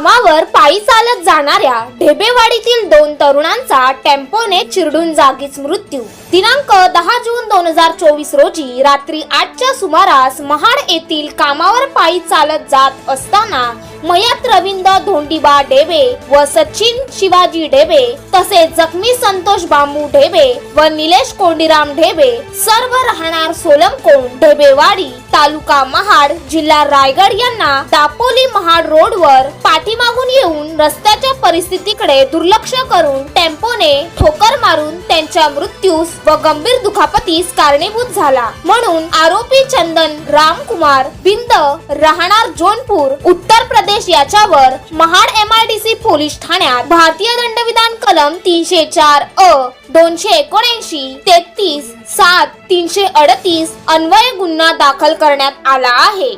कामावर पायी चालत जाणाऱ्या ढेबेवाडीतील दोन तरुणांचा टेम्पोने चिरडून जागीच मृत्यू. दिनांक दहा जून दोन हजार चोवीस रोजी रात्री आठच्या सुमारास महाड येथील कामावर पायी चालत जात असताना मयत रविंद धोंडीबा ढेबे व सचिन शिवाजी ढेबे तसेच जखमी संतोष बांबू ढेबे व निलेश कोंडीराम ढेबे सर्व राहणार सोलमकोंड ढेबेवाडी तालुका महाड जिल्हा रायगड यांना दापोली महाड रोडवर पाठीमागून येऊन रस्ते परिस्थितीकडे दुर्लक्ष करून टेम्पोने ठोकर मारून त्यांच्या मृत्यूस व गंभीर दुखापतीस कारणीभूत झाला. म्हणून आरोपी चंदन रामकुमार बिंद राहणार जोनपूर उत्तर प्रदेश याच्यावर महाड एमआयडीसी पोलीस ठाण्यात भारतीय दंडविधान कलम तीनशे चार अ दोनशे एकोणऐंशी तेहतीस सात तीनशे अडतीस अन्वय गुन्हा दाखल करण्यात आला आहे.